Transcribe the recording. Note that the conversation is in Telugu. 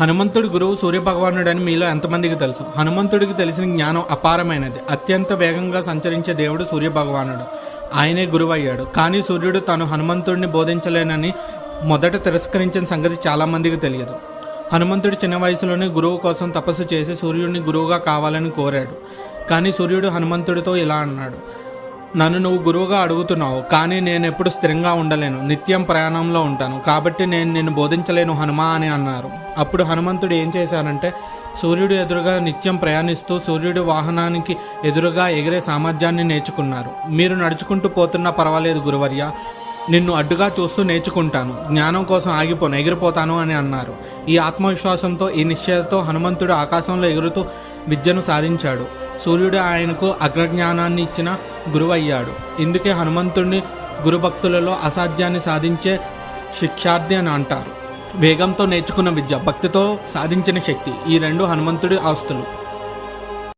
హనుమంతుడి గురువు సూర్యభగవానుడని మీలో ఎంతమందికి తెలుసు? హనుమంతుడికి తెలిసిన జ్ఞానం అపారమైనది. అత్యంత వేగంగా సంచరించే దేవుడు సూర్యభగవానుడు. ఆయనే గురువు అయ్యాడు కానీ సూర్యుడు తాను హనుమంతుడిని బోధించలేనని మొదట తిరస్కరించిన సంగతి చాలామందికి తెలియదు. హనుమంతుడు చిన్న వయసులోనే గురువు కోసం తపస్సు చేసి సూర్యుడిని గురువుగా కావాలని కోరాడు. కానీ సూర్యుడు హనుమంతుడితో ఇలా అన్నాడు. నన్ను నువ్వు గురువుగా అడుగుతున్నావు కానీ నేను ఎప్పుడు స్థిరంగా ఉండలేను. నిత్యం ప్రయాణంలో ఉంటాను. కాబట్టి నేను నిన్ను బోధించలేను హనుమా అని అన్నారు. అప్పుడు హనుమంతుడు ఏం చేశారంటే సూర్యుడు ఎదురుగా నిత్యం ప్రయాణిస్తూ సూర్యుడి వాహనానికి ఎదురుగా ఎగిరే సామర్థ్యాన్ని నేర్చుకున్నారు. మీరు నడుచుకుంటూ పోతున్నా పర్వాలేదు గురువర్య. నిన్ను అడ్డుగా చూస్తూ నేర్చుకుంటాను. జ్ఞానం కోసం ఆగిపోను ఎగిరిపోతాను అని అన్నారు. ఈ ఆత్మవిశ్వాసంతో ఈ నిశ్చయతో హనుమంతుడు ఆకాశంలో ఎగురుతూ విద్యను సాధించాడు. సూర్యుడు ఆయనకు అగ్రజ్ఞానాన్ని ఇచ్చిన గురువయ్యాడు. ఇందుకే హనుమంతుడిని గురుభక్తులలో అసాధ్యాన్ని సాధించే శిక్షార్థి అని అంటారు. వేగంతో నేర్చుకున్న విద్య భక్తితో సాధించిన శక్తి ఈ రెండు హనుమంతుడి ఆస్తులు.